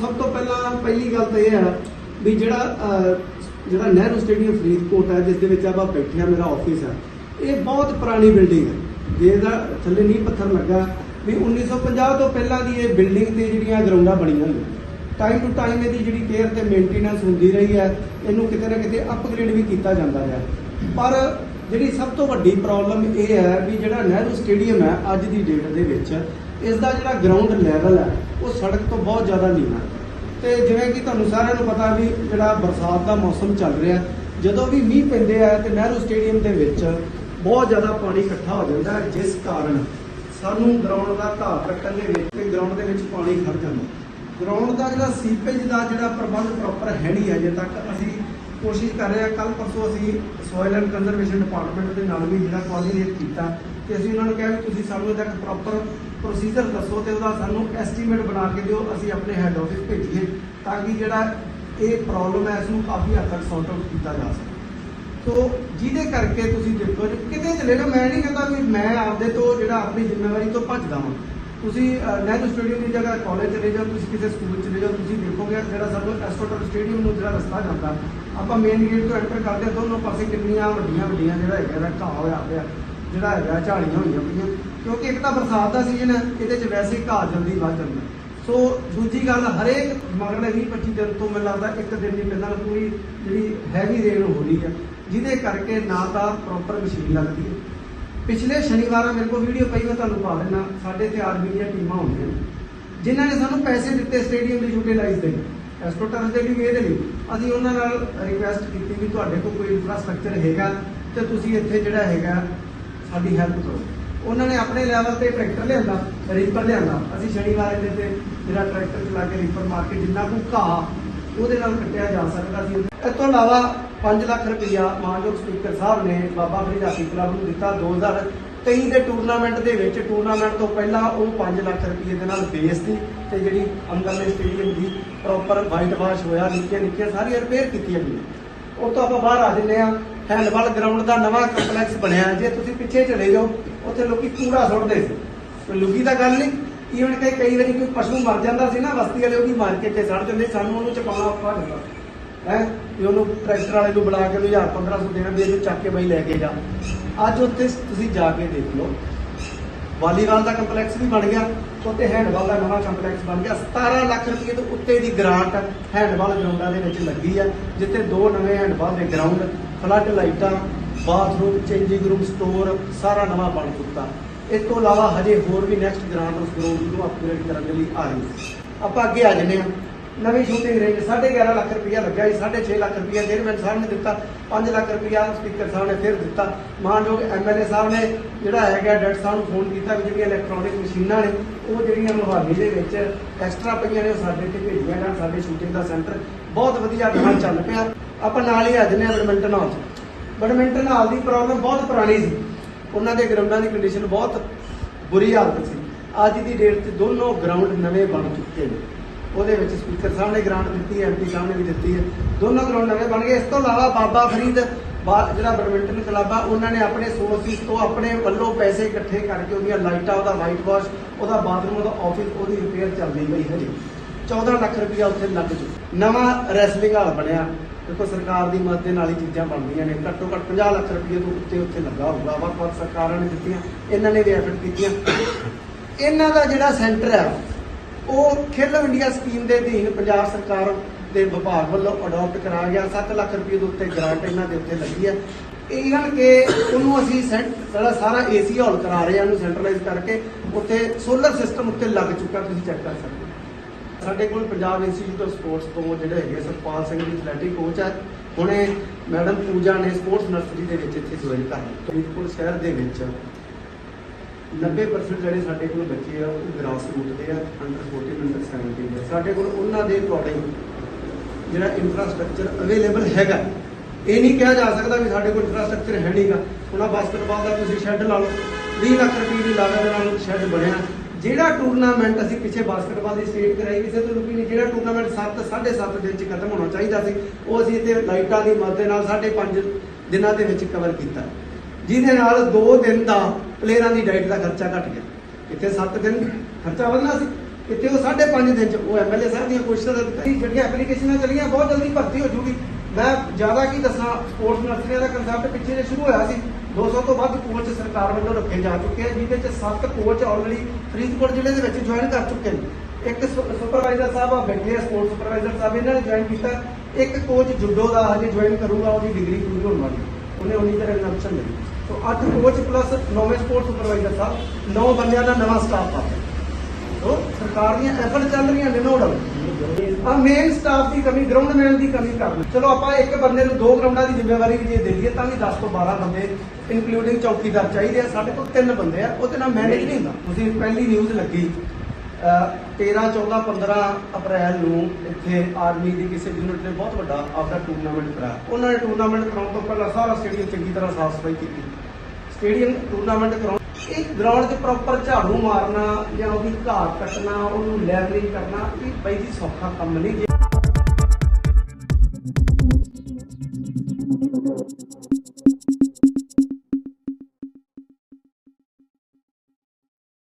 ਸਭ ਤੋਂ ਪਹਿਲਾਂ ਪਹਿਲੀ ਗੱਲ ਤਾਂ ਇਹ ਹੈ ਵੀ ਜਿਹੜਾ ਜਿਹੜਾ ਨਹਿਰੂ ਸਟੇਡੀਅਮ ਫਰੀਦਕੋਟ ਹੈ, ਜਿਸ ਦੇ ਵਿੱਚ ਆਪਾਂ ਬੈਠੇ ਆ ਮੇਰਾ ਆਫਿਸ ਹੈ, ਇਹ ਬਹੁਤ ਪੁਰਾਣੀ ਬਿਲਡਿੰਗ ਹੈ। ਜੇ ਇਹਦਾ ਥੱਲੇ ਨੀਂਹ ਪੱਥਰ ਲੱਗਾ, ਵੀ 1950 ਤੋਂ ਪਹਿਲਾਂ ਦੀ ਇਹ ਬਿਲਡਿੰਗ ਤੇ ਜਿਹੜੀਆਂ ਗਰਾਊਂਡਾਂ ਬਣੀਆਂ ਹੋਈਆਂ। ਟਾਈਮ ਟੂ ਟਾਈਮ ਇਹਦੀ ਜਿਹੜੀ ਕੇਅਰ ਤੇ ਮੇਨਟੇਨੈਂਸ ਹੁੰਦੀ ਰਹੀ ਹੈ, ਇਹਨੂੰ ਕਿਤੇ ਨਾ ਕਿਤੇ ਅਪਗ੍ਰੇਡ ਵੀ ਕੀਤਾ ਜਾਂਦਾ ਰਿਹਾ। ਪਰ ਜਿਹੜੀ ਸਭ ਤੋਂ ਵੱਡੀ ਪ੍ਰੋਬਲਮ ਇਹ ਹੈ ਵੀ ਜਿਹੜਾ ਨਹਿਰੂ ਸਟੇਡੀਅਮ ਹੈ, ਅੱਜ ਦੀ ਡੇਟ ਦੇ ਵਿੱਚ ਇਸ ਦਾ ਜਿਹੜਾ ਗਰਾਊਂਡ ਲੈਵਲ ਹੈ, ਉਹ ਸੜਕ ਤੋਂ ਬਹੁਤ ਜ਼ਿਆਦਾ ਨੀਵਾਂ ਹੈ। ਤੇ ਜਿਵੇਂ ਕਿ ਤੁਹਾਨੂੰ ਸਾਰਿਆਂ ਨੂੰ ਪਤਾ ਵੀ ਜਿਹੜਾ ਬਰਸਾਤ ਦਾ ਮੌਸਮ ਚੱਲ ਰਿਹਾ, ਜਦੋਂ ਵੀ ਮੀਂਹ ਪੈਂਦੇ ਆ ਤੇ ਨਹਿਰੂ ਸਟੇਡੀਅਮ ਦੇ ਵਿੱਚ ਬਹੁਤ ਜ਼ਿਆਦਾ ਪਾਣੀ ਇਕੱਠਾ ਹੋ ਜਾਂਦਾ ਹੈ, ਜਿਸ ਕਾਰਨ ਸਾਨੂੰ ਗਰਾਊਂਡ ਦਾ ਘਾਟ ਰੱਖਣ ਦੇ ਵਿੱਚ ਤੇ ਗਰਾਊਂਡ ਦੇ ਵਿੱਚ ਪਾਣੀ ਖੜ ਜਾਂਦਾ। ਗਰਾਊਂਡ ਦਾ ਜਿਹੜਾ ਸੀਪੇਜ ਦਾ ਜਿਹੜਾ ਪ੍ਰਬੰਧ ਪ੍ਰੋਪਰ ਹੈ ਨਹੀਂ ਅਜੇ ਤੱਕ, ਅਸੀਂ ਕੋਸ਼ਿਸ਼ ਕਰ ਰਹੇ ਹਾਂ ਕੱਲ ਪਰਸੋਂ ਅਸੀਂ ਸੋਇਲ ਐਂਡ ਕੰਜ਼ਰਵੇਸ਼ਨ ਡਿਪਾਰਟਮੈਂਟ ਦੇ ਨਾਲ ਵੀ ਜਿਹੜਾ ਕੋਆਰਡੀਨੇਟ ਕੀਤਾ, ਤੇ ਅਸੀਂ ਉਹਨਾਂ ਨੂੰ ਕਿਹਾ ਵੀ ਤੁਸੀਂ ਸਾਨੂੰ ਇਹਦਾ ਪ੍ਰੋਪਰ ਪ੍ਰੋਸੀਜਰ ਦੱਸੋ ਤੇ ਉਹਦਾ ਸਾਨੂੰ ਐਸਟੀਮੇਟ ਬਣਾ ਕੇ ਦਿਓ ਅਸੀਂ ਆਪਣੇ ਹੈੱਡ ਆਫਿਸ ਭੇਜੀਏ ਤਾਂ ਕਿ ਜਿਹੜਾ ਇਹ ਪ੍ਰੋਬਲਮ ਹੈ ਇਸ ਨੂੰ ਕਾਫੀ ਹੱਦ ਤੱਕ ਸੌਰਟ ਆਊਟ ਕੀਤਾ ਜਾ ਸਕੇ। ਸੋ ਜਿਹਦੇ ਕਰਕੇ ਤੁਸੀਂ ਦੇਖੋ ਜੀ ਕਿਤੇ ਚਲੇ ਜਾਓ ਮੈਂ ਨਹੀਂ ਕਹਿੰਦਾ ਵੀ ਮੈਂ ਆਪਦੇ ਤੋਂ ਜਿਹੜਾ ਆਪਣੀ ਜ਼ਿੰਮੇਵਾਰੀ ਤੋਂ ਭੱਜਦਾ ਹਾਂ ਤੁਸੀਂ ਅਹ, ਨਹਿਰੂ ਸਟੇਡੀਅਮ ਦੀ ਜਗ੍ਹਾ ਕਾਲਜ ਚਲੇ ਜਾਓ ਤੁਸੀਂ ਕਿਸੇ ਸਕੂਲ ਚਲੇ ਜਾਓ ਤੁਸੀਂ ਦੇਖੋਗੇ ਜਿਹੜਾ ਸਾਨੂੰ ਐਸਟੋਟਲ ਸਟੇਡੀਅਮ ਨੂੰ ਜਿਹੜਾ ਰਸਤਾ ਜਾਂਦਾ ਆਪਾਂ ਮੇਨ ਗੇਟ ਤੋਂ ਐਂਟਰ ਕਰਦੇ ਹਾਂ, ਦੋਨੋਂ ਪਾਸੇ ਕਿੰਨੀਆਂ ਵੱਡੀਆਂ ਵੱਡੀਆਂ ਜਿਹੜਾ ਹੈਗਾ ਘਾਹ ਹੋਇਆ ਪਿਆ ਜਿਹੜਾ ਹੈਗਾ ਝਾੜੀਆਂ ਹੋਈਆਂ ਪਈਆਂ। ਕਿਉਂਕਿ ਇੱਕ ਤਾਂ ਬਰਸਾਤ ਦਾ ਸੀਜ਼ਨ ਹੈ ਇਹਦੇ 'ਚ ਵੈਸੇ ਘਾਹ ਜਲਦੀ ਵੱਧ ਜਾਂਦਾ। ਸੋ ਦੂਜੀ ਗੱਲ ਹਰੇਕ ਮਗਰਲੇ 20 25 ਦਿਨ ਤੋਂ ਮੈਨੂੰ ਲੱਗਦਾ ਇੱਕ ਦਿਨ ਦੀ ਪਹਿਲਾਂ ਪੂਰੀ ਜਿਹੜੀ ਹੈਵੀ ਰੇਨ ਹੋ ਰਹੀ ਹੈ ਜਿਹਦੇ ਕਰਕੇ ਨਾ ਤਾਂ ਪ੍ਰੋਪਰ ਮਸ਼ੀਨ ਲੱਗਦੀ ਹੈ। ਪਿਛਲੇ ਸ਼ਨੀਵਾਰਾਂ ਮੇਰੇ ਕੋਲ ਵੀਡੀਓ ਪਈ ਮੈਂ ਤੁਹਾਨੂੰ ਪਾ ਦੇਣਾ ਸਾਡੇ ਇੱਥੇ ਆਰਮੀ ਦੀਆਂ ਟੀਮਾਂ ਹੁੰਦੀਆਂ ਨੇ, ਜਿਨ੍ਹਾਂ ਨੇ ਸਾਨੂੰ ਪੈਸੇ ਦਿੱਤੇ ਸਟੇਡੀਅਮ ਦੀ ਯੂਟਿਲਾਈਜ਼ ਦੇ ਐਸਟੋਟਰਸ ਦੇ ਵੀ ਇਹਦੇ ਲਈ। ਅਸੀਂ ਉਹਨਾਂ ਨਾਲ ਰਿਕੁਐਸਟ ਕੀਤੀ ਵੀ ਤੁਹਾਡੇ ਕੋਲ ਕੋਈ ਇਨਫਰਾਸਟ੍ਰਕਚਰ ਹੈਗਾ ਤੇ ਤੁਸੀਂ ਇੱਥੇ ਜਿਹੜਾ ਹੈਗਾ ਸਾਡੀ ਹੈਲਪ ਕਰੋ। ਉਹਨਾਂ ਨੇ ਆਪਣੇ ਲੈਵਲ ਤੇ ਟਰੈਕਟਰ ਲਿਆਂਦਾ ਰੀਪਰ ਲਿਆਂਦਾ। ਅਸੀਂ ਸ਼ਨੀਵਾਰ ਇਹਦੇ ਤੇ ਜਿਹੜਾ ਟਰੈਕਟਰ ਚਲਾ ਕੇ ਰੀਪਰ ਮਾਰ ਕੇ ਜਿੰਨਾ ਕੁ ਘਾਹ ਉਹਦੇ ਨਾਲ ਕੱਟਿਆ ਜਾ ਸਕਦਾ ਸੀ। ਇਸ ਤੋਂ ਇਲਾਵਾ 5 ਲੱਖ ਰੁਪਇਆ ਮਾਨਯੋਗ ਸਪੀਕਰ ਸਾਹਿਬ ਨੇ ਬਾਬਾ ਫਰੀਦ ਹਾਕੀ ਕਲੱਬ ਨੂੰ ਦਿੱਤਾ। 2023 ਦੇ ਟੂਰਨਾਮੈਂਟ ਦੇ ਵਿੱਚ ਟੂਰਨਾਮੈਂਟ ਤੋਂ ਪਹਿਲਾਂ ਉਹ 5 ਲੱਖ ਰੁਪਏ ਦੇ ਨਾਲ ਬੇਸ ਦੀ ਤੇ ਜਿਹੜੀ ਅੰਦਰਲੇ ਸਟੇਡੀਅਮ ਦੀ ਪ੍ਰੋਪਰ ਵਾਈਟ ਵਾਸ਼ ਹੋਇਆ ਨਿੱਕੀਆਂ ਨਿੱਕੀਆਂ ਸਾਰੀਆਂ ਰਿਪੇਅਰ ਕੀਤੀਆਂ ਗਈਆਂ। ਉਹ ਤੋਂ ਆਪਾਂ ਬਾਹਰ ਆ ਜੰਨੇ ਆ ਹੈਂਡਬਾਲ ਗਰਾਊਂਡ ਦਾ ਨਵਾਂ ਕੰਪਲੈਕਸ ਬਣਿਆ ਜੇ ਤੁਸੀਂ ਪਿੱਛੇ ਚਲੇ ਜਾਓ, ਉੱਥੇ ਲੋਕੀ ਕੂੜਾ ਸੁੱਟਦੇ ਸੀ। ਕੋਈ ਲੁਕੀ ਤਾਂ ਗੱਲ ਨਹੀਂ। ਈਵਨ ਕਿ ਕਈ ਵਾਰੀ ਕੋਈ ਪਸ਼ੂ ਮਰ ਜਾਂਦਾ ਸੀ ਨਾ, ਬਸਤੀ ਵਾਲੇ ਉਹਦੀ ਮਾਰ ਕੇ ਤੇ ਸੜ ਜਾਂਦੇ, ਸਾਨੂੰ ਉਹਨੂੰ ਚਕਾਉਣਾ ਔਖਾ ਹੁੰਦਾ। ਹੈ? ਵੀ ਉਹਨੂੰ ਟਰੈਕਟਰ ਵਾਲੇ ਨੂੰ ਬੁਲਾ ਕੇ ਉਹਨੂੰ 1000 1500 ਦੇਣਾ, ਵੀ ਇਹਨੂੰ ਚੱਕ ਕੇ ਬਈ ਲੈ ਕੇ ਜਾ। ਅੱਜ ਉੱਥੇ ਤੁਸੀਂ ਜਾ ਕੇ ਦੇਖ ਲਓ। ਵਾਲੀਬਾਲ ਦਾ ਕੰਪਲੈਕਸ ਵੀ ਬਣ ਗਿਆ। ਉੱਥੇ ਹੈਂਡਬਾਲ ਦਾ ਨਵਾਂ ਕੰਪਲੈਕਸ ਬਣ ਗਿਆ। 17 ਲੱਖ ਰੁਪਏ ਤੋਂ ਉੱਤੇ ਦੀ ਗ੍ਰਾਂਟ ਹੈਂਡਬਾਲ ਗਰਾਊਂਡਾਂ ਦੇ ਵਿੱਚ ਲੱਗੀ ਆ ਜਿੱਥੇ ਦੋ ਨਵੇਂ ਹੈਂਡਬਾਲ ਦੇ ਗਰਾਊਂਡ ਫਲੱਡ ਲਾਈਟਾਂ ਬਾਥਰੂਮ ਚੇਂਜਿੰਗ ਰੂਮ ਸਟੋਰ ਸਾਰਾ ਨਵਾਂ ਬਣ ਚੁੱਕਾ। ਇਸ ਤੋਂ ਇਲਾਵਾ ਹਜੇ ਹੋਰ ਵੀ ਨੈਕਸਟ ਗਰਾਊਂਡ ਉਸ ਗਰਾਊਂਡ ਨੂੰ ਅਪਗ੍ਰੇਡ ਕਰਨ ਦੇ ਲਈ ਆ ਰਹੀ ਆਪਾਂ ਅੱਗੇ ਆ ਜੰਨੇ ਆ ਨਵੀਂ ਸ਼ੂਟਿੰਗ ਰੇਂਜ 11.5 ਲੱਖ ਰੁਪਇਆ ਲੱਗਾ ਸੀ 6.5 ਲੱਖ ਰੁਪਇਆ ਚੇਅਰਮੈਨ ਸਾਹਿਬ ਨੇ ਦਿੱਤਾ 5 ਲੱਖ ਰੁਪਇਆ ਸਪੀਕਰ ਸਾਹਿਬ ਨੇ ਫਿਰ ਦਿੱਤਾ। ਮਾਨਯੋਗ ਐਮਐਲਏ ਸਾਹਿਬ ਨੇ ਜਿਹੜਾ ਹੈਗਾ ਡਾਕਟਰ ਸਾਹਿਬ ਨੂੰ ਫੋਨ ਕੀਤਾ ਵੀ ਜਿਹੜੀਆਂ ਇਲੈਕਟ੍ਰੋਨਿਕ ਮਸ਼ੀਨਾਂ ਨੇ, ਉਹ ਜਿਹੜੀਆਂ ਮੁਹਾਲੀ ਦੇ ਵਿੱਚ ਐਕਸਟਰਾ ਪਈਆਂ ਨੇ, ਉਹ ਸਾਡੇ 'ਤੇ ਭੇਜੀਆਂ ਜਾਣ, ਸਾਡੇ ਸ਼ੂਟਿੰਗ ਦਾ ਸੈਂਟਰ ਬਹੁਤ ਵਧੀਆ ਕੰਮ ਚੱਲ ਪਿਆ। ਆਪਾਂ ਨਾਲ ਹੀ ਆ ਜੰਨੇ ਆ ਬੈਡਮਿੰਟਨ ਹਾਲ 'ਚ। ਬੈਡਮਿੰਟਨ ਹਾਲ ਦੀ ਪ੍ਰੋਬਲਮ ਬਹੁਤ ਪੁਰਾਣੀ ਸੀ। ਉਹਨਾਂ ਦੇ ਗਰਾਊਂਡਾਂ ਦੀ ਕੰਡੀਸ਼ਨ ਬਹੁਤ ਬੁਰੀ ਹਾਲਤ ਸੀ। ਅੱਜ ਦੀ ਡੇਟ 'ਚ ਦੋਨੋਂ ਗਰਾਊਂਡ ਨਵੇਂ ਬਣ ਚੁੱਕੇ ਨੇ। ਉਹਦੇ ਵਿੱਚ ਸਪੀਕਰ ਸਾਹਿਬ ਨੇ ਗ੍ਰਾਂਟ ਦਿੱਤੀ ਹੈ ਐਮਪੀ ਸਾਹਿਬ ਨੇ ਵੀ ਦਿੱਤੀ ਹੈ। ਦੋਨੋਂ ਗਰਾਊਂਡ ਨਵੇਂ ਬਣ ਗਏ। ਇਸ ਤੋਂ ਇਲਾਵਾ ਬਾਬਾ ਫਰੀਦ ਜਿਹੜਾ ਬੈਡਮਿੰਟਨ ਕਲੱਬ ਆ, ਉਹਨਾਂ ਨੇ ਆਪਣੇ ਸੋਰਸਿਸ ਤੋਂ ਆਪਣੇ ਵੱਲੋਂ ਪੈਸੇ ਇਕੱਠੇ ਕਰਕੇ ਉਹਦੀਆਂ ਲਾਈਟਾਂ, ਉਹਦਾ ਵਾਈਟ ਵਾਸ਼ ਉਹਦਾ ਬਾਥਰੂਮ ਉਹਦਾ ਆਫਿਸ ਉਹਦੀ ਰਿਪੇਅਰ ਚੱਲਦੀ ਪਈ ਹੈ ਜੀ। 14 ਲੱਖ ਰੁਪਇਆ ਉੱਥੇ ਲੱਗ ਚੁੱਕਾ ਨਵਾਂ ਰੈਸਲਿੰਗ ਹਾਲ ਬਣਿਆ। ਦੇਖੋ, ਸਰਕਾਰ ਦੀ ਮਦਦ ਦੇ ਨਾਲ ਹੀ ਚੀਜ਼ਾਂ ਬਣਦੀਆਂ ਨੇ। ਘੱਟੋ ਘੱਟ 50 ਲੱਖ ਰੁਪਏ ਤੋਂ ਉੱਤੇ ਉੱਥੇ ਲੱਗਾ ਹੋਊਗਾ। ਵੱਖ ਵੱਖ ਸਰਕਾਰਾਂ ਨੇ ਦਿੱਤੀਆਂ। ਇਹਨਾਂ ਨੇ ਵੀ ਐਫਰਟ ਕੀਤੀਆਂ। ਇਹਨਾਂ ਦਾ ਜਿਹੜਾ ਸੈਂਟਰ ਹੈ ਉਹ ਖੇਲੋ ਇੰਡੀਆ ਸਕੀਮ ਦੇ ਅਧੀਨ ਪੰਜਾਬ ਸਰਕਾਰ ਦੇ ਵਿਭਾਗ ਵੱਲੋਂ ਅਡਾਪਟ ਕਰਾਇਆ ਗਿਆ। 7 ਲੱਖ ਰੁਪਏ ਦੇ ਉੱਤੇ ਗ੍ਰਾਂਟ ਇਹਨਾਂ ਦੇ ਉੱਤੇ ਲੱਗੀ ਹੈ। ਇਹ ਹਨ ਕਿ ਉਹਨੂੰ ਅਸੀਂ ਸੈਂਟ ਜਿਹੜਾ ਸਾਰਾ ਏਸੀ ਹਾਲ ਕਰਾ ਰਹੇ ਹਾਂ ਉਹਨੂੰ ਸੈਂਟਰਲਾਈਜ਼ ਕਰਕੇ ਉੱਥੇ ਸੋਲਰ ਸਿਸਟਮ ਉੱਤੇ ਲੱਗ ਚੁੱਕਾ ਤੁਸੀਂ ਚੈੱਕ ਕਰ ਸਕਦੇ ਹੋ। ਸਾਡੇ ਕੋਲ ਪੰਜਾਬ ਇੰਸਟੀਚਿਊਟ ਆਫ ਸਪੋਰਟਸ ਤੋਂ ਜਿਹੜੇ ਹੈਗੇ ਸਤਪਾਲ ਸਿੰਘ ਜੀ ਐਥਲੈਟਿਕ ਕੋਚ ਹੈ। ਹੁਣੇ ਮੈਡਮ ਪੂਜਾ ਨੇ ਸਪੋਰਟਸ ਨਰਸਰੀ ਦੇ ਵਿੱਚ ਇੱਥੇ ਜੁਆਇਨ ਕਰ ਲਈ ਫਰੀਦਕੋਟ ਸ਼ਹਿਰ ਦੇ ਵਿੱਚ 90% ਜਿਹੜੇ ਸਾਡੇ ਕੋਲ ਬੱਚੇ ਆ, ਉਹ ਗ੍ਰਾਸ ਰੂਟ ਦੇ ਆ ਅੰਡਰ 14 ਅੰਡਰ 17 ਦੇ ਸਾਡੇ ਕੋਲ ਉਹਨਾਂ ਦੇ ਅਕੋਰਡਿੰਗ ਜਿਹੜਾ ਇਨਫਰਾਸਟ੍ਰਕਚਰ ਅਵੇਲੇਬਲ ਹੈਗਾ। ਇਹ ਨਹੀਂ ਕਿਹਾ ਜਾ ਸਕਦਾ ਵੀ ਸਾਡੇ ਕੋਲ ਇਨਫਰਾਸਟ੍ਰਕਚਰ ਹੈ ਨਹੀਂਗਾ ਹੁਣ ਆਹ ਬਾਸਕਟਬਾਲ ਦਾ ਤੁਸੀਂ ਸ਼ੈੱਡ ਲਾ ਲਓ। 20 ਲੱਖ ਰੁਪਏ ਦੀ ਲਾਗਤ ਨਾਲ ਸ਼ੈੱਡ ਬਣਿਆ। ਜਿਹੜਾ ਟੂਰਨਾਮੈਂਟ ਅਸੀਂ ਪਿੱਛੇ ਬਾਸਕਟਬਾਲ ਦੀ ਸਟੇਟ ਕਰਾਈ ਕਿਸੇ ਤੋਂ ਰੁਕੀ ਨਹੀਂ, ਜਿਹੜਾ ਟੂਰਨਾਮੈਂਟ 7 7.5 ਦਿਨ ਚ ਖਤਮ ਹੋਣਾ ਚਾਹੀਦਾ ਸੀ, ਉਹ ਅਸੀਂ ਇੱਥੇ ਲਾਈਟਾਂ ਦੀ ਮਦਦ ਦੇ ਨਾਲ 5.5 ਦਿਨਾਂ ਦੇ ਵਿੱਚ ਕਵਰ ਕੀਤਾ। ਜਿਹਦੇ ਨਾਲ 2 ਦਿਨ ਦਾ ਪਲੇਅਰਾਂ ਦੀ ਡਾਈਟ ਦਾ ਖਰਚਾ ਘਟ ਗਿਆ। ਇੱਥੇ 7 ਦਿਨ ਖਰਚਾ ਵਧਣਾ ਸੀ। ਇੱਥੇ ਉਹ 5.5 ਦਿਨ ਚ ਉਹ ਐਮਐਲਏ ਸਾਹਿਬ ਦੀਆਂ ਕੋਸ਼ਿਸ਼ਾਂ ਦਾ ਅਧਿਕਾਰੀ ਜਿਹੜੀਆਂ ਐਪਲੀਕੇਸ਼ਨਾਂ ਚੱਲੀਆਂ, ਬਹੁਤ ਜਲਦੀ ਭਰਤੀ ਹੋ ਜੂਗੀ। ਮੈਂ ਜ਼ਿਆਦਾ ਕੀ ਦੱਸਾਂ ਸਪੋਰਟਸ ਨਰਸਰੀਆਂ ਦਾ ਕੰਸੈਪਟ ਪਿੱਛੇ ਜੇ ਸ਼ੁਰੂ ਹੋਇਆ ਸੀ। 200 ਤੋਂ ਵੱਧ ਕੋਚ ਸਰਕਾਰ ਵੱਲੋਂ ਰੱਖੇ ਜਾ ਚੁੱਕੇ ਆ, ਜਿਹਦੇ ਚ 7 ਕੋਚ ਆਲਰੇਡੀ ਫਰੀਦਕੋਟ ਜ਼ਿਲ੍ਹੇ ਦੇ ਵਿੱਚ ਜੁਆਇਨ ਕਰ ਚੁੱਕੇ ਨੇ। ਇੱਕ ਸੁ- ਸੁਪਰਵਾਈਜ਼ਰ ਸਾਹਿਬ ਆ, ਬੈਠੇ ਆ ਸਪੋਰਟਸ ਸੁਪਰਵਾਈਜ਼ਰ ਸਾਹਿਬ, ਇਹਨਾਂ ਨੇ ਜੁਆਇਨ ਕੀਤਾ। ਇੱਕ ਕੋਚ ਜੁੱਡੋ ਦਾ ਹਜੇ ਜੁਆਇਨ ਕਰੂਗਾ, ਉਹਦੀ ਡਿਗਰੀ ਪੂਰੀ ਹੋਣ ਵਾਲੀ। ਉਹਨੇ ਉਨੀ ਤਰ੍ਹਾਂ ਇੰਡਕਸ਼ਨ ਲਈ ਸੋ 8 ਕੋਚ ਪਲੱਸ 9ਵੇਂ ਸਪੋਰਟਸ ਸੁਪਰਵਾਈਜ਼ਰ ਸਾਹਿਬ ਨੌ ਬੰਦਿਆਂ ਦਾ ਨਵਾਂ ਸਟਾਫ ਆ। ਸੋ ਸਰਕਾਰ ਦੀਆਂ ਐਫਰਟ ਚੱਲ ਰਹੀਆਂ ਨੇ ਨੋ ਡਾਊਟ ਆ ਮੇਨ ਸਟਾਫ ਦੀ ਕਮੀ ਗਰਾਊਂਡ ਮੈਨ ਦੀ ਕਮੀ ਕਰਨੀ। ਚਲੋ ਆਪਾਂ ਇੱਕ ਬੰਦੇ ਨੂੰ ਦੋ ਗਰਾਊਂਡਾਂ ਦੀ ਜ਼ਿੰਮੇਵਾਰੀ ਵੀ ਜੇ ਦੇ ਦਈਏ, ਤਾਂ ਵੀ 10 ਤੋਂ 12 ਬੰਦੇ ਇਨਕਲੂਡਿੰਗ ਚੌਕੀਦਾਰ ਚਾਹੀਦੇ ਆ। ਸਾਡੇ ਕੋਲ ਤਿੰਨ ਬੰਦੇ ਆ, ਉਹਦੇ ਨਾਲ ਮੈਨੇਜ ਨਹੀਂ ਹੁੰਦਾ। ਤੁਸੀਂ ਪਹਿਲੀ ਨਿਊਜ਼ ਲੱਗੀ ਅਹ 13 14 15 ਅਪ੍ਰੈਲ ਨੂੰ ਇੱਥੇ ਆਰਮੀ ਦੀ ਕਿਸੇ ਯੂਨਿਟ ਨੇ ਬਹੁਤ ਵੱਡਾ ਆਪਦਾ ਟੂਰਨਾਮੈਂਟ ਕਰਾਇਆ। ਉਹਨਾਂ ਨੇ ਟੂਰਨਾਮੈਂਟ ਕਰਾਉਣ ਤੋਂ ਪਹਿਲਾਂ ਸਾਰਾ ਸਟੇਡੀਅਮ ਚੰਗੀ ਤਰ੍ਹਾਂ ਸਾਫ਼ ਸਫ਼ਾਈ ਕੀਤੀ। ਸਟੇਡੀਅਮ ਟੂਰਨਾਮੈਂਟ ਕਰਾਉਣ। ਇਹ ਗਰਾਊਂਡ 'ਚ ਪ੍ਰੋਪਰ ਝਾੜੂ ਮਾਰਨਾ ਜਾਂ ਉਹਦੀ ਘਾਹ ਕੱਟਣਾ, ਉਹਨੂੰ ਲੈਵਲਿੰਗ ਕਰਨਾ, ਇਹ ਬਈ ਜੀ ਸੌਖਾ ਕੰਮ ਨਹੀਂ ਜੇ।